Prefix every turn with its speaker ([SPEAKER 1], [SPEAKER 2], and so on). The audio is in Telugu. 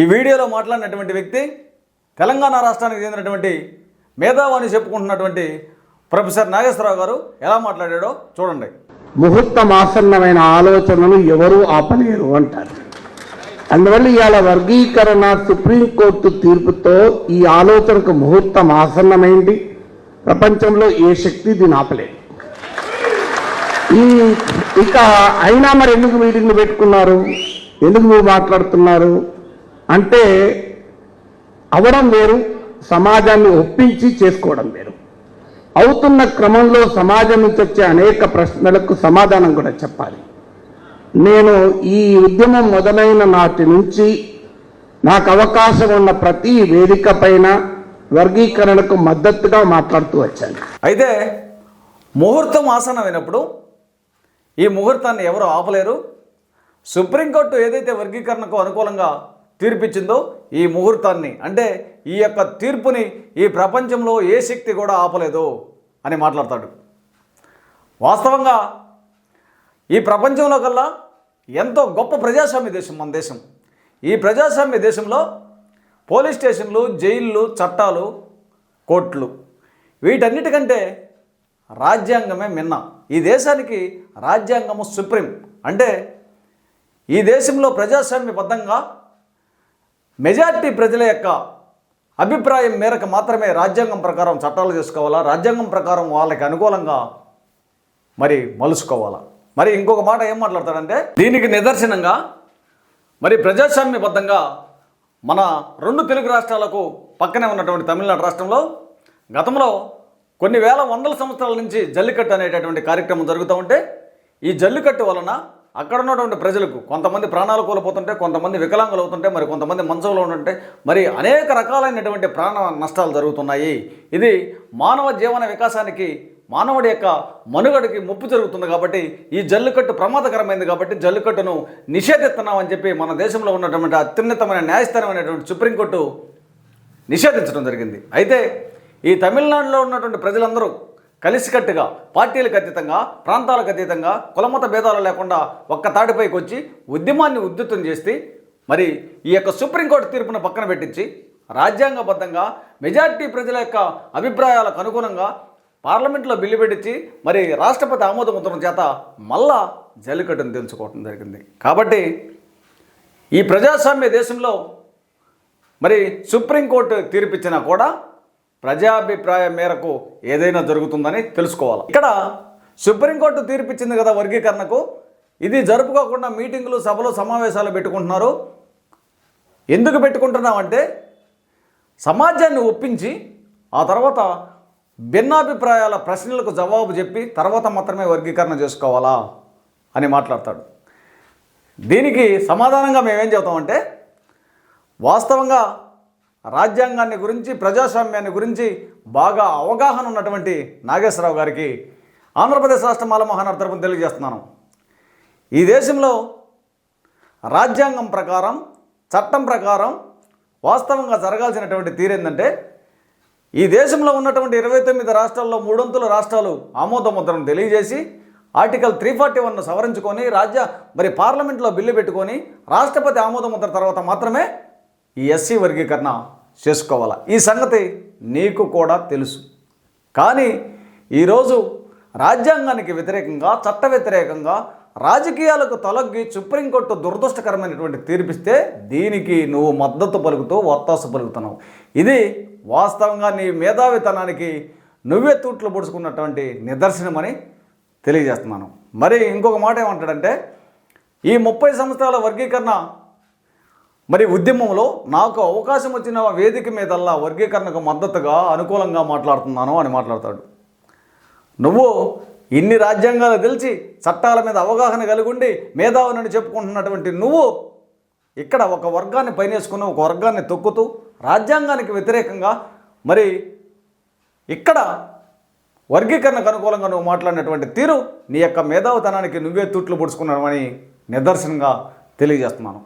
[SPEAKER 1] ఈ వీడియోలో మాట్లాడినటువంటి వ్యక్తి తెలంగాణ రాష్ట్రానికి చెందినటువంటి మేధావని చెప్పుకుంటున్నటువంటి ప్రొఫెసర్ నాగేశ్వరరావు గారు ఎలా మాట్లాడాడో చూడండి.
[SPEAKER 2] ముహూర్తం ఆసన్నమైన ఆలోచనలు ఎవరూ ఆపలేరు అంటారు. అందువల్ల ఇవాళ వర్గీకరణ సుప్రీంకోర్టు తీర్పుతో ఈ ఆలోచనకు ముహూర్తం ఆసన్నమైంది. ప్రపంచంలో ఏ శక్తి దీని ఆపలేదు. ఈ ఇక అయినా మరి ఎందుకు మీటింగ్లు పెట్టుకున్నారు? ఎందుకు మీరు మాట్లాడుతున్నారు? అంటే అవడం వేరు సమాజాన్ని ఒప్పించి చేసుకోవడం వేరు. అవుతున్న క్రమంలో సమాజం నుంచి వచ్చే అనేక ప్రశ్నలకు సమాధానం కూడా చెప్పాలి. నేను ఈ ఉద్యమం మొదలైన నాటి నుంచి నాకు అవకాశం ఉన్న ప్రతి వేదిక పైన వర్గీకరణకు మద్దతుగా మాట్లాడుతూ వచ్చాను.
[SPEAKER 1] అయితే ముహూర్తం ఆసనమైనప్పుడు ఈ ముహూర్తాన్ని ఎవరు ఆపలేరు? సుప్రీంకోర్టు ఏదైతే వర్గీకరణకు అనుకూలంగా తీర్పిచ్చిందో ఈ ముహూర్తాన్ని. అంటే ఈ యొక్క తీర్పుని ఈ ప్రపంచంలో ఏ శక్తి కూడా ఆపలేదు అని మాట్లాడతాడు. వాస్తవంగా ఈ ప్రపంచంలో కల్లా ఎంతో గొప్ప ప్రజాస్వామ్య దేశం మన దేశం. ఈ ప్రజాస్వామ్య దేశంలో పోలీస్ స్టేషన్లు జైళ్ళు చట్టాలు కోర్టులు వీటన్నిటికంటే రాజ్యాంగమే మిన్న. ఈ దేశానికి రాజ్యాంగము సుప్రీం. అంటే ఈ దేశంలో ప్రజాస్వామ్యబద్ధంగా మెజార్టీ ప్రజల యొక్క అభిప్రాయం మేరకు మాత్రమే రాజ్యాంగం ప్రకారం చట్టాలు చేసుకోవాలా? రాజ్యాంగం ప్రకారం వాళ్ళకి అనుకూలంగా మరి మలుసుకోవాలా మరి ఇంకొక మాట ఏం మాట్లాడతాడంటే దీనికి నిదర్శనంగా మరి ప్రజాస్వామ్యబద్ధంగా మన రెండు తెలుగు రాష్ట్రాలకు పక్కనే ఉన్నటువంటి తమిళనాడు రాష్ట్రంలో గతంలో కొన్ని వేల వందల సంవత్సరాల నుంచి జల్లికట్టు అనేటటువంటి కార్యక్రమం జరుగుతూ ఉంటే ఈ జల్లికట్టు వలన అక్కడ ఉన్నటువంటి ప్రజలకు కొంతమంది ప్రాణాలు కోల్పోతుంటే కొంతమంది వికలాంగులు అవుతుంటే మరి కొంతమంది మంచంలో ఉంటుంటే మరి అనేక రకాలైనటువంటి ప్రాణ నష్టాలు జరుగుతున్నాయి. ఇది మానవ జీవన వికాసానికి మానవుడి యొక్క మనుగడకి ముప్పు జరుగుతుంది కాబట్టి ఈ జల్లికట్టు ప్రమాదకరమైంది కాబట్టి జల్లికట్టును నిషేధిస్తున్నామని చెప్పి మన దేశంలో ఉన్నటువంటి అత్యున్నతమైన న్యాయస్థానమైనటువంటి సుప్రీంకోర్టు నిషేధించడం జరిగింది. అయితే ఈ తమిళనాడులో ఉన్నటువంటి ప్రజలందరూ కలిసికట్టుగా పార్టీలకు అతీతంగా ప్రాంతాలకు అతీతంగా కులమత భేదాలు లేకుండా ఒక్క తాటిపైకి వచ్చి ఉద్యమాన్ని ఉద్ధృతం చేసి మరి ఈ యొక్క సుప్రీంకోర్టు తీర్పును పక్కన పెట్టించి రాజ్యాంగబద్ధంగా మెజార్టీ ప్రజల యొక్క అభిప్రాయాలకు అనుగుణంగా పార్లమెంట్లో బిల్లు పెట్టించి మరి రాష్ట్రపతి ఆమోద ముద్రణ చేత మళ్ళా జల్లికట్టును తెలుసుకోవటం జరిగింది. కాబట్టి ఈ ప్రజాస్వామ్య దేశంలో మరి సుప్రీంకోర్టు తీర్పిచ్చినా కూడా ప్రజాభిప్రాయం మేరకు ఏదైనా జరుగుతుందని తెలుసుకోవాలి. ఇక్కడ సుప్రీంకోర్టు తీర్పిచ్చింది కదా వర్గీకరణకు. ఇది జరుపుకోకుండా మీటింగులు సభలు సమావేశాలు పెట్టుకుంటున్నారు. ఎందుకు పెట్టుకుంటున్నామంటే సమాజాన్ని ఒప్పించి ఆ తర్వాత భిన్నాభిప్రాయాల ప్రశ్నలకు జవాబు చెప్పి తర్వాత మాత్రమే వర్గీకరణ చేసుకోవాలా అని మాట్లాడతాడు. దీనికి సమాధానంగా మేమేం చెబుతామంటే వాస్తవంగా రాజ్యాంగాన్ని గురించి ప్రజాస్వామ్యాన్ని గురించి బాగా అవగాహన ఉన్నటువంటి నాగేశ్వరరావు గారికి ఆంధ్రప్రదేశ్ రాష్ట్ర మాల మహానాడు తరపున తెలియజేస్తున్నాను. ఈ దేశంలో రాజ్యాంగం ప్రకారం చట్టం ప్రకారం వాస్తవంగా జరగాల్సినటువంటి తీరేందంటే ఈ దేశంలో ఉన్నటువంటి ఇరవై తొమ్మిది రాష్ట్రాల్లో మూడొంతుల రాష్ట్రాలు ఆమోదముద్రను తెలియజేసి ఆర్టికల్ త్రీ ఫార్టీ వన్ను సవరించుకొని రాజ్య మరి పార్లమెంట్లో బిల్లు పెట్టుకొని రాష్ట్రపతి ఆమోదముద్ర తర్వాత మాత్రమే ఈ ఎస్సీ వర్గీకరణ చేసుకోవాలి? ఈ సంగతి నీకు కూడా తెలుసు. కానీ ఈరోజు రాజ్యాంగానికి వ్యతిరేకంగా చట్ట వ్యతిరేకంగా రాజకీయాలకు తొలగి సుప్రీంకోర్టు దురదృష్టకరమైనటువంటి తీర్పిస్తే దీనికి నువ్వు మద్దతు పలుకుతూ ఒత్తాసు పలుకుతున్నావు. ఇది వాస్తవంగా నీ మేధావితనానికి నువ్వే తూట్లు పొడుచుకున్నటువంటి నిదర్శనమని తెలియజేస్తున్నాను. మరి ఇంకొక మాట ఏమంటాడంటే ఈ ముప్పై సంవత్సరాల వర్గీకరణ మరి ఉద్యమంలో నాకు అవకాశం వచ్చిన వేదిక మీదల్లా వర్గీకరణకు మద్దతుగా అనుకూలంగా మాట్లాడుతున్నాను అని మాట్లాడతాడు. నువ్వు ఇన్ని రాజ్యాంగాలు తెలిసి చట్టాల మీద అవగాహన కలిగి ఉండి మేధావునని చెప్పుకుంటున్నటువంటి నువ్వు ఇక్కడ ఒక వర్గాన్ని పైనేసుకుని ఒక వర్గాన్ని తొక్కుతూ రాజ్యాంగానికి వ్యతిరేకంగా మరి ఇక్కడ వర్గీకరణకు అనుకూలంగా నువ్వు మాట్లాడినటువంటి తీరు నీ యొక్క మేధావుతనానికి నువ్వే తూట్లు పొడుచుకున్నావని నిదర్శనంగా తెలియజేస్తున్నాను.